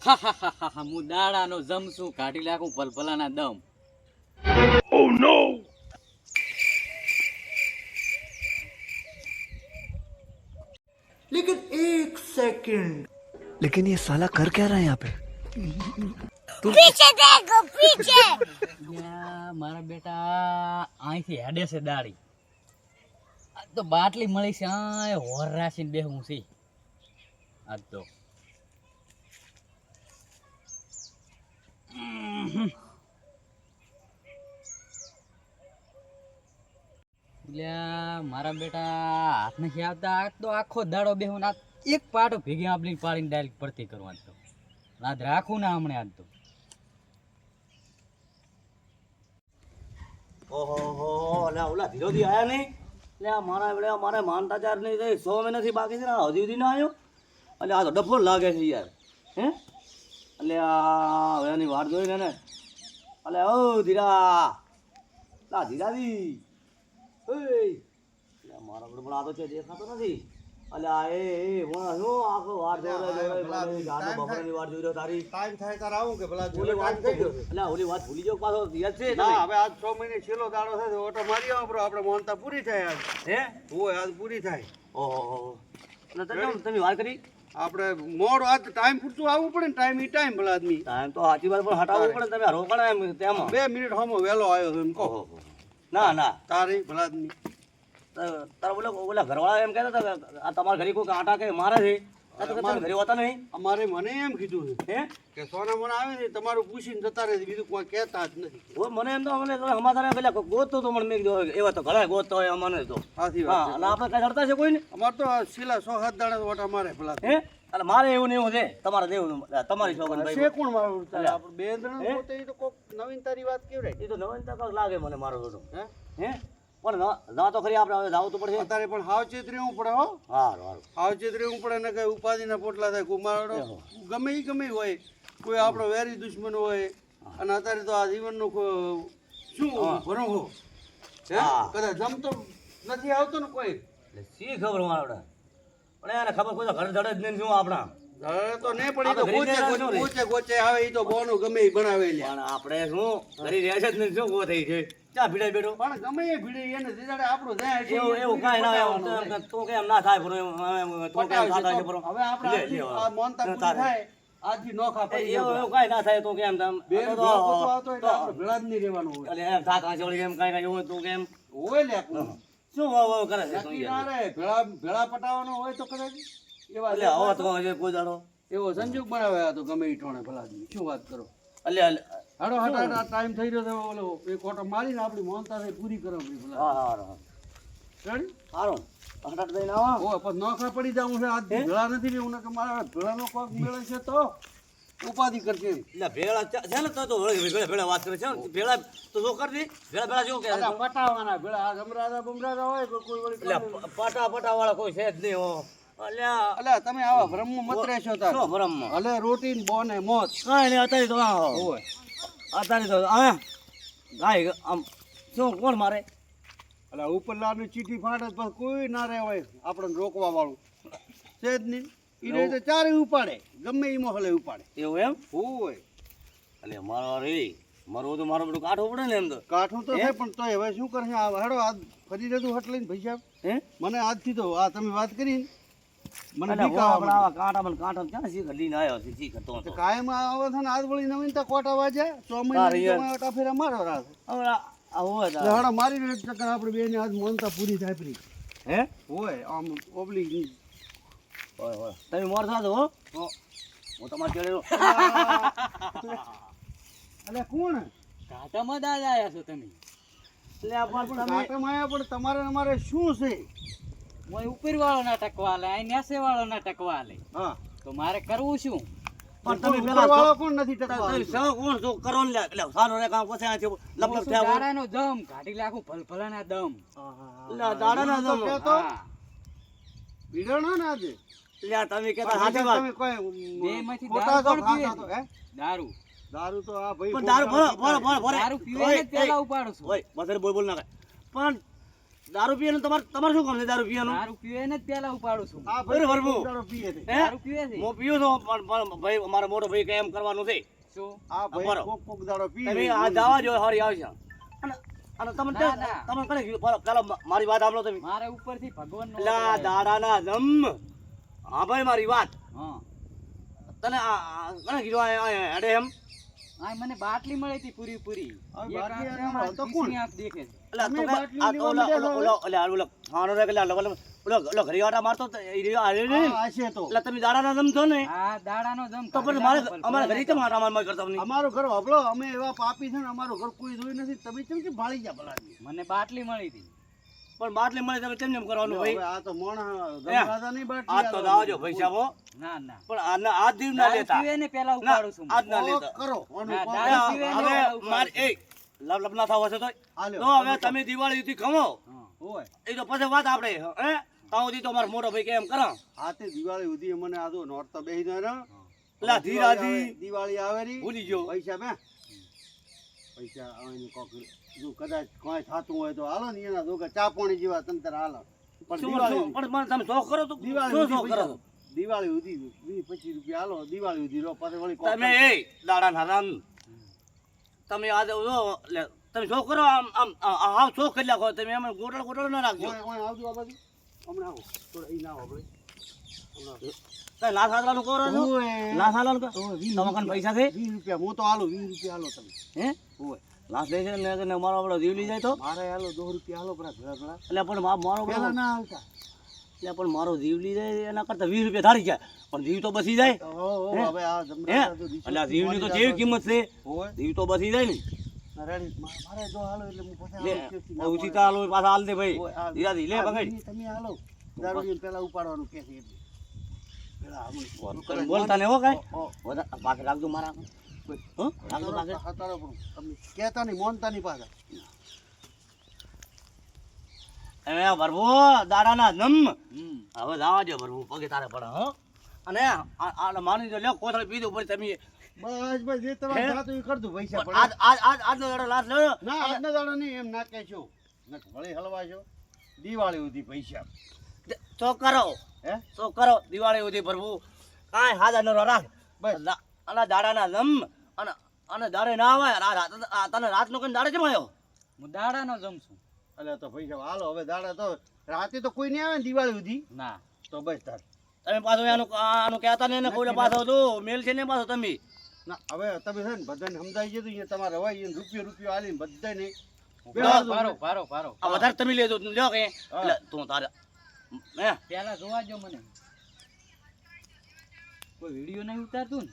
હા હા હા હા હા હું દાડાનો જમશું કાઢી નાખું ભલભલાના દમ लेकिन एक सेकंड लेकिन ये साला कर क्या रहा है यहाँ पे पीछे देखो पीछे યા, મારા બેટા અહીંથી હેડે છે દાડી આજ તો બાટલી મળી છે આ હોર રાશીને બેહું છે આજ તો મારા બેટા હાથ નથી આવતા આજ તો આખો દાડો બેહું આ એક પાટો ભેગી આપણી પાડીને ડાયરેક્ટ પડતી કરવાની તો રાત રાખું ના હમણાં આજ તો. ઓહો અલ્યા ઓલા ધીરોધી આયા નહીં? એટલે આ મારા માનતા ચાર નહીં સો મહિનાથી બાકી છે ને, આ હજી સુધી ના આવ્યો એટલે આ તો ડફો લાગે છે યાર. હે? એટલે આ હવે એની વાટ જોઈને ને. એટલે ઓ ધીરા. લા ધીરાજી. ઓય મારા પણ આ તો છે દેખાતો નથી. એટલે આ એ એ હું શું આખો વાર જોઈ રહ્યો જાતો બપોરની વાર જોઈ રહ્યો તારી. ટાઈમ થાય તારે આવું કે ભલા ઓલી વાત થઈ ગયો. એટલે ઓલી વાત ભૂલી જાવ પાછો યાદ છે ના હવે આજ છ મહિને છેલ્લો દાડો થાય ઓટો મારી આવો આપણો આપણે માનતા પૂરી થાય આજ. હે? હું આજ પૂરી થાય. ઓહો એટલે તમે તમે વાત કરી? આપણે મોડ વાત ટાઈમ પૂરતું આવવું પડે ને ટાઈમ ઈ ટાઈમ ભલા આદમી. ટાઈમ તો સાચી વાત પણ હટાવવું પડે તમે રોકણ એમ તેમ. બે મિનિટ હમો વહેલો આવ્યો એમ કહો. ના ના. તારે ભલા આદમી. તારા ઓલા ઓલા ઘરવાળા એમ કહેતા હતા આ તમારા ઘરે કોઈ કાંટા કે મારે છે? અમારે મને એમ કીધું છે હે? કે સોના મને આવે ને તમારું પૂછીને જતા રહે બીજું કોઈ કહેતા જ નથી. ઓ મને એમ તો અમને પેલા ગોતતો તો મને મેં કીધું એવા તો ઘણા ગોતતો હોય અમને તો. સાચી વાત અને આપણે કઈ ચડતા છે કોઈ ને છે અમારે તો આ સો સાત દાડા ઓટા મારે ભલા હે? એટલે મારે એવું ને એવું છે તમારે દેવું તમારી ભાઈ કોણ મારું બે જણા પોતે તો કોક નવીનતારી વાત કેવડે એ તો નવીનતા કાંઈક લાગે મને મારો હે? પણ ના- તો ખરી આપણે હવે જાવું તો પડશે. અત્યારે પણ સાવચેત રહેવું પડે હો. સારું સારું સાવચેત રહેવું પડે ને કઈ ઉપાધિના પોટલા થાય કુમારો ગમે એ ગમે હોય. કોઈ આપણો વેરી દુશ્મન હોય. અને અત્યારે તો આ જીવનનું શું ભરું હો. કદાચ જમતો નથી આવતો ને કોઈ. શી ખબર મારે પણ એને ખબર કોઈ તો ઘર ધડે જ નહીં શું આપણા? તો નહીં પણ એ તો ગોચે ગોચે ગોચે ગોચે આવે ઈ તો બોનું ગમે એ બનાવે આપણે શું કરી રહ્યા છે શું ગો થઈ છે? ક્યાં ભીડે બેઠો? પણ ગમે એ ભીડે એને જીજાડે આપણું જાય એવું એવું કાંઈ ના હોય. તો- તું કે એમ ના થાય કે છે તો. પણ હવે આપણે લે, આજથી લે, આ મોનતા પૂરી થાય આજથી નોખા પડી એવું એવું કાંઈ ના થાય તું કેમ તેમ બેન તો- આવતો એટલે આપણે ભેળા જ નહીં રહેવાનું હોય. એટલે એમ થાક વળી એમ કાંઈ કાંઈ એવું તું કેમ હોય લે શું વાવ વાવ કરે છે? ના ભેળા ભેળા પટાવવાનો હોય તો કદાચ એવા એટલે હવે તો કોઈ દાડો. એવો સંજોગ બનાવ્યા તો ગમે ઈ ઠોણે ભલા શું વાત કરો? એટલે હાડો આ ટાઈમ થઈ રહ્યો છે ઓલો એક ઓટો મારીને આપણી મોનતા પૂરી કરો આપણી હા હા હા. સારું હટાટ દઈને આવો. ઓ પણ નોખા પડી જાવ છે આજ ભેળા નથી રહેવું કે મારા ભેળાનો કોક મેળે છે તો ઉપાધિ કરશે એટલે ભેળા છે ને તો તો ભેળા ભેળા વાત કરે છે ભેળા તો શું કરતી? ભેળા ભેળા જો કે પટાવાના ભેળા આ બમરાદા હોય કોઈ કોઈ વળી એટલે પાટા પાટા વાળા કોઈ છે જ નહીં હો. અલ્યા. અલ્યા તમે આવા ભ્રમ મત રહેશો તાર. શું અલે હલે બો ને બોને મોત કાંઈ નહીં અત્યારે તો આ હોય અત્યારે તો આ ગાય આમ શું કોણ મારે? અલા ઉપરલાની ચીઠી ફાટે તો પછી કોઈ ના રહેવાય. આપણને રોકવા વાળું. છે જ નહીં. એને રીતે ચારે ઉપાડે. ગમે એ મોહલે ઉપાડે. એવું એમ? હોય. એટલે મારો રે મારો તો મારો બધું કાઠો પડે ને એમ તો કાઠું તો છે પણ તોય હવે શું કરશે? આ હેડો આ ફરી રહેતું હટ લઈને સાહેબ હે? મને આજથી તો આ તમે વાત કરી ને, મને કાંટા મને કાંટા ક્યાં શીખ લઈને આવ્યો છે શીખ તો તો. કાયમ આવે છે ને આજ વળી નવીનતા કોટા વાજ્યા સો મહિના ફેરા મારો રાખ હવે આ- આ હોય તો. એટલે હેડો મારી એક ચક્કર આપણે બેને આજ મોનતા પૂરી થાય ફરી. હે? હોય આમ ઓબલી હોય હોય. તમે મોર થા હો? હો. હું તમારે ચડેલો અલે કોણ? ઘાટામાં દાદ આવ્યા છો તમે. એટલે પણ ઘાટામાં પણ તમારે અમારે શું છે? મોય ઉપર વાળો ના ટકવાલે અહીં નેસે વાળો ના ટકવાલે હા. તો મારે કરવું શું? પણ તમે તમે પેલા વાળો કોણ નથી તમે ટકવા કોણ જો કરો લે? એટલે સારો રે કામ પછી આથી લપલપ લપ થયા. દાડાનો દમ? કાઢી લાખું ભલભલાના દમ. એટલે આ દાડાના દમ. તો બીડણો ના આજે? એટલે તમે કેતા સાચી વાત. તમે કોઈ બે માંથી દારૂ પીવે? દારૂ. દારૂ તો આ ભાઈ પણ દારૂ ભરો ભરો ભરો ભરો. દારૂ પીવે ને પેલા ઉપાડો છું. ઓય બોલ બોલ ના પણ દારૂ પીવાનું તમારે તમારે શું કામ છે દારૂ પીવાનું? દારૂ પીવે ને જ પેલા ઉપાડું છું. હા બરાબર, ભાઈ દારૂ પીએ છે. દારૂ પીવે છે. હું પીવું છું પણ ભાઈ અમારો મોટો ભાઈ કે એમ કરવાનું છે. શું? આ. ભાઈ કોક કોક દાડો પીએ તમે આ દાવા જો હરી આવશે અને અને તમે. તમે કને ચાલો મારી વાત સાંભળો તમે. મારે ઉપરથી ભગવાન લા દાડાના જમ હા ભાઈ મારી વાત. હા. તને આ કને કીધું? આ- આ હેડે એમ. આ મને બાટલી મળી હતી પૂરી પૂરી. હવે બાટલી આંખ તો કોણ? દેખે છે. એટલે તમે બાટલી આ તો લેવા ઓલા- માંડ્યા ઓલો- ઓલો- ઓલો- ઓલો ખાવાનો રે ઓલો- ઓલો ઓલો ઘડીવાળા મારતો તો એ રહ્યો આ રહ્યો ને. આ હશે તો. એટલે તમે દાડાના જમ છો ને? આ દાડાનો જમ તો પણ મારે અમારા ઘરે તો મારા માર માર કરતા નહીં. અમારું ઘર હબળો અમે એવા પાપી છે ને અમારું ઘર કોઈ જોઈ નથી. તમે કેમ કે ભાળી ગયા ભલાની મને બાટલી મળી હતી. પણ બાટલી મળે તમે કેમ એમ કરવાનું ભાઈ? આ તો મોણ ગમરાતા નહીં બાટલી આજ તો દાવજો પૈસા સાહેબો ના ના. પણ આના આજ દીવ ના લેતા. પીવે ને પેલા ઉપાડું છું આજ ના લેતા. કરો ના, ને હવે માર એ લપ લપ ના થાવ છે તો. તો હવે તમે દિવાળી સુધી ખમો. હોય. એ તો પછી વાત આપણે હે? તાવ સુધી તો માર મોટો ભાઈ કેમ કરો. આ તે દિવાળી સુધી મને આ તો નોરતા બેહી જાય ને. લા ધીરાજી. દિવાળી આવે રી. ભૂલી ગયો. પૈસા બે પૈસા આવે કોક જો કદાચ કોઈ થાતું હોય તો હાલો ને એના ચા પાણી જેવા તંત્ર હાલો. પણ પણ તમે શોખ કરો તો દિવાળી શોખ કરો? દિવાળી સુધી વીસ પચીસ રૂપિયા હાલો દિવાળી સુધી લો પાછળ વળી તમે એ દાડા નારાયણ તમે આજે જો તમે શોખ કરો આમ આમ હાવ શોખ કરી નાખો તમે એમ ગોટલ ગોટલ ના રાખજો. આવજો આ બાજુ. હમણાં આવો. થોડા ઈ ના આવો આપણે કરો વીસ પૈસા છે? વીસ રૂપિયા. હું તો હાલો વીસ રૂપિયા હાલો તમે. હે? ઓય. લાસ લે છે ને ને મારો આપણો જીવ લઈ જાય તો? મારે હાલો દો રૂપિયા હાલો પરા ઘણા ઘણા એટલે પણ મારો પેલા ના હાલતા. એટલે પણ મારો જીવ લઈ જાય એના કરતા વીસ રૂપિયા ધારી જાય પણ જીવ તો બસી જાય. એટલે જીવની તો જેવી કિંમત છે? જીવ તો બસી જાય ને. ના, રેડી. મા- મારે જો હાલો એટલે હું પછી હાલ દે ભાઈ. ધીરાજી લે આ તમે હાલો. દારૂ પેલા ઉપાડવાનું કે છે બોલતા ને હો કાંઈ. ઓ, ઓ, વધારે પાછળ રાખજો મારા હો? રાખજો પાછળ હાતારો પણ તમે કહેતા નહીં મોનતા નહીં પાછા. એ ભરવો દાડાના નમ હવે જવા દો ભરવું પગે તારે પડે હો? અને આ આ માની જો લ્યો કોથળી પીધું પછી તમે બસ બસ જે તમારે? જાતું એ પૈસા આજ પડે. આજ આજ આજનો દાડો લાસ્ટ ના આજના દાડો નહીં એમ ના કહેશો. વળી હલવા છો દિવાળી સુધી પૈસા. તો કરો. હે? તો કરો. દિવાળી સુધી ભરવું. કાંઈ હાજર નરો રાખ. બસ. અને દાડાના નમ અને અને દાડે ના આવે તને રાતનો કઈ દાડે જમાયો હું દાડાનો જમ છું. એટલે તો પૈસા હાલો હવે દાડા તો રાતે તો કોઈ નહીં આવે ને દિવાળી સુધી. ના. તો બસ તાર. તમે પાછો આનું આનું કહેતા ને એને કોઈ પાછો તો. મેલ છે ને પાછો તમે. ના હવે તમે છે ને બધાને સમજાઈ જતું અહીંયા તમારે હોય અહીંયા રૂપિયો રૂપિયો આલીને બધાને ભારો ભારો ભારો ભારો વધારે તમે લેજો લ્યો કે. તું તારે હે? પેલા જોવા જો મને. કોઈ વીડિયો નહીં ઉતારતું ને?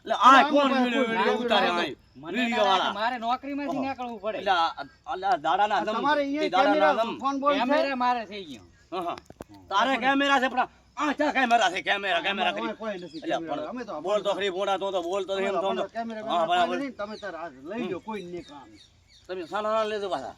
એટલે આ કોણ વિડિયો કોઈ વિડિયો વિડિયો ઉતારે ના વિડિયો વાળા? મારે નોકરીમાંથી નીકળવું પડે. એટલે આ- આ- આ દાડાના દમ તમારે અહીંયા કેમેરા ફોન બોલ કેમેરા મારે થઈ ગયો. હા, હા. તારે કેમેરા છે પણ આ ચા કેમેરા છે કેમેરા કેમેરા કરી. એટલે અમે તો બોલ તો ખરી બોડા તો તો બોલ તો એમ તો કેમેરા હા બરાબર. તમે તાર લઈ લો કોઈ કામ. તમે સાના લેજો પાછા.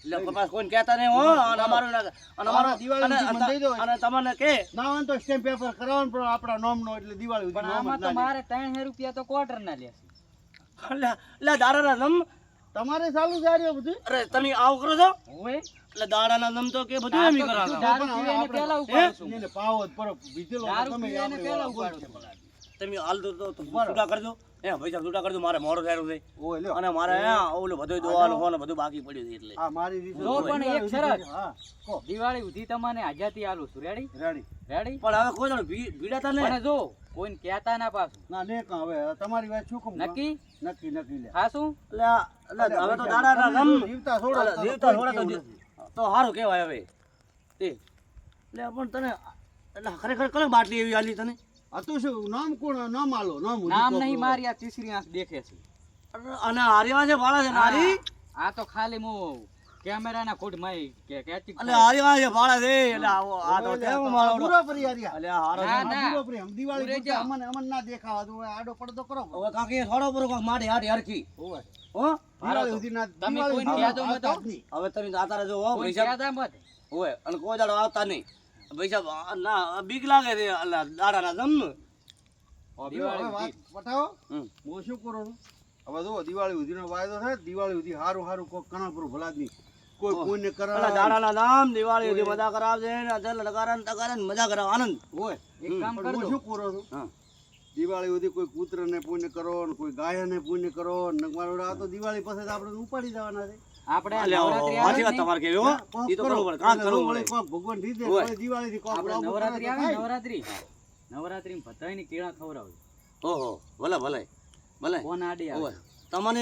કહેતા નહીં હો અને અમારું ના- અને અમારું દિવાળી અને- સુધી મને દઈ દો. અને તમને કે ના હોય તો સ્ટેમ્પ પેપર કરાવવાનું પણ આપણા નોમનો એટલે દિવાળી પણ આમાં તો લે. મારે ત્રણ રૂપિયા તો ક્વાર્ટર ના લેશે એટલે દાડાના દમ તમારે ચાલુ છે બધું. અરે તમે આવું કરો છો? હોય એટલે દાડાના દમ તો કે બધું એમ પીવે પરો તમે તમે હાલ દો તો છૂટા કરજો. એ પૈસા છૂટા કરજો મારે મોડો થયો છે. અને મારે આ ઓલું બધું દોવાનું ફોન બધું બાકી પડ્યું છે એટલે. આ મારી રીતે જો પણ એક શરત. કો દિવાળી સુધી તમને આઝાદી આલું છું. રેડી રેડી રેડી પણ હવે કોઈ જણ ભીડાતા નહીં. પણ જો કોઈને કહેતા ના પાછું. ના ને કાં હવે તમારી વાત શું કહું? નક્કી? નક્કી નક્કી લે ખાશું એટલે એટલે હવે તો તમે દમ જીવતા છોડો જીવતા છોડો તો. તો સારું કહેવાય હવે. તે. એટલે પણ તને એટલે ખરેખર કઈ બાટલી એવી આલી તને? આ તો શું નામ કોણ નામ આલો નામ નામ નહીં મારી આ તીસરી આંખ દેખે છે. અને છે છે ને આ તો ખાલી હું કેમેરાના ખોટમાં કે કેચી એટલે હારીમાં છે ભાડા છે એટલે આવો આ તો કેમ મારો પૂરો પરી હાર્યા. એટલે હારો ના, છે. પૂરો પરી. આમ દિવાળી પૂરે અમને અમને ના દેખાવા દો. આડો પડદો કરો. હવે કાકી થોડો પૂરો કાંક મારી હારી હરખી. ઓય. હો? દિવાળી સુધી ના- તમે કોઈને કહેજો મત આવતા જ નહીં. હવે તમે જાતા રહેજો હો પૈસા કહેતા મત હોય અને કોઈ દાડો આવતા નહીં. પૈસા ના બીક લાગે છે અલા દાડાના દિવાળી હવે વાત પટાવો હમ. હું શું કરું હવે જો દિવાળી સુધીનો વાયદો થાય દિવાળી સુધી હારું હારું કોક કણા પૂરું ભલા જ નહીં. કોઈ પુણ્ય કરાવે દાડાના દામ દિવાળી સુધી મજા કરાવશે ને અધર લગારે ને મજા કરાવે આનંદ. હોય એક કામ પણ શું કરો છું? હા. દિવાળી સુધી કોઈ કૂતરાને પુણ્ય કરો ને કોઈ ગાયને પુણ્ય કરો ને મારો આ તો દિવાળી પાસે આપડે આપણે ઉપાડી જવાના છે. આપણે નવરાત્રી આવે વાત તમારે કેવી ઈ તો કરવું પડે કાંક કરવું પડે. ભગવાન દીધે દિવાળી થી આપણે નવરાત્રી આવે ને. નવરાત્રી. નવરાત્રી બધાયને કેળા ખવડાવે ઓહો ભલે ભલે ભલે. કોણ આડી આવે? તમને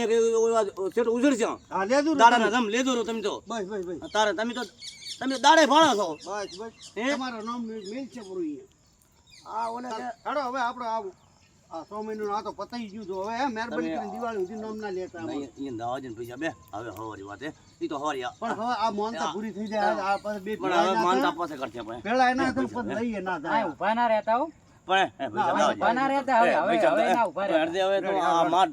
સેટ છે હા, લેજો ને ધમ લેજો તમે તો. બસ બસ બસ. તારે તમે તો તમે દાડે ભાણો છો. બસ બસ. તમારો નામ મેલ છે પૂરું અહીંયા. આ ઓને હવે આપણે આવું. સો મહિનું આ તો પતાઈ ગયું તો હવે મહેરબાની કરીને દિવાળી સુધી નામ ના લેતા દાવા જઈને પૈસા. બે હવે હવારી વાત હે. તો હવારી પણ હવે આ મોનતા પૂરી થઈ જાય. આ પાસે બે પણ હવે માનતા પાસે કરશે પણ પેલા એના હાથે પછી લઈએ ના થાય. ઊભા ના રહેતા હો. પણ હે, ના, ના રહેતા હવે હવે. ના ઊભા પણ હવે તો આ માર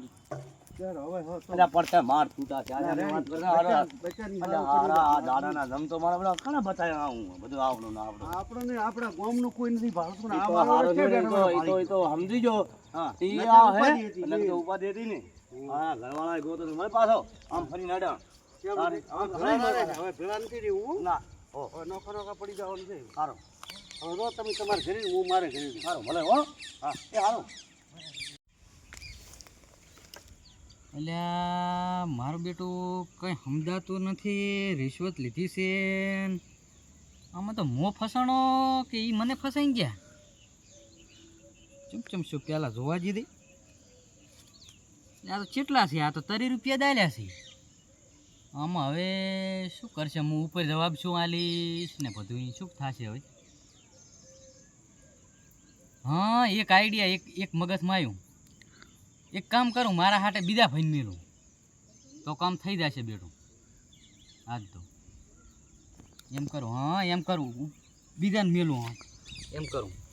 પડતા માર તૂટા છે આને આને વાત કરે હારા. બચારી અલ્યા હારા આ દાડાના ધમ મારા પેલા ઘણા બતાવ્યા હું બધું આવડું ના આવડું આપણને આપણા ગામનું કોઈ નથી ભાવતું ને આ મારો હારો છે છે ને, ઈ તો- ઈ તો- સમજી ગયો. ઈ આ હે, ઉપાધિ તો ઉપાધિ હતી ને. હા, ઘરવાળાએ ગોતો મને પાછો આમ? હવે ભેળા ના. નથી ઓ, નોખા નોખા પડી જવાનું છે હવે તમે તમારે ઘરે હું મારે ઘરે સારું ભલે હો. હા, એ હારો. એટલે મારું બેટું કંઈ સમજાતું નથી, રિશ્વત લીધી છે આમાં તો મો ફસાણો કે એ મને ફસાઈ ગયા? ચૂપ ચમ શું પહેલાં જોવા જીધી આ તો કેટલા છે? આ તો તરી રૂપિયા દાલ્યા છે. આમાં હવે શું કરશે? હું ઉપર જવાબ શું આલીશ ને બધું શું થશે હવે? હા, એક આઈડિયા એક એક મગજમાં આવ્યું. એક કામ કરું, મારા હાટે બીજા ભાઈને મેલું. તો કામ થઈ જશે બેટું. આજ તો. એમ કરું, હા, એમ કરું. બીજાને મેલું, હા. એમ કરું.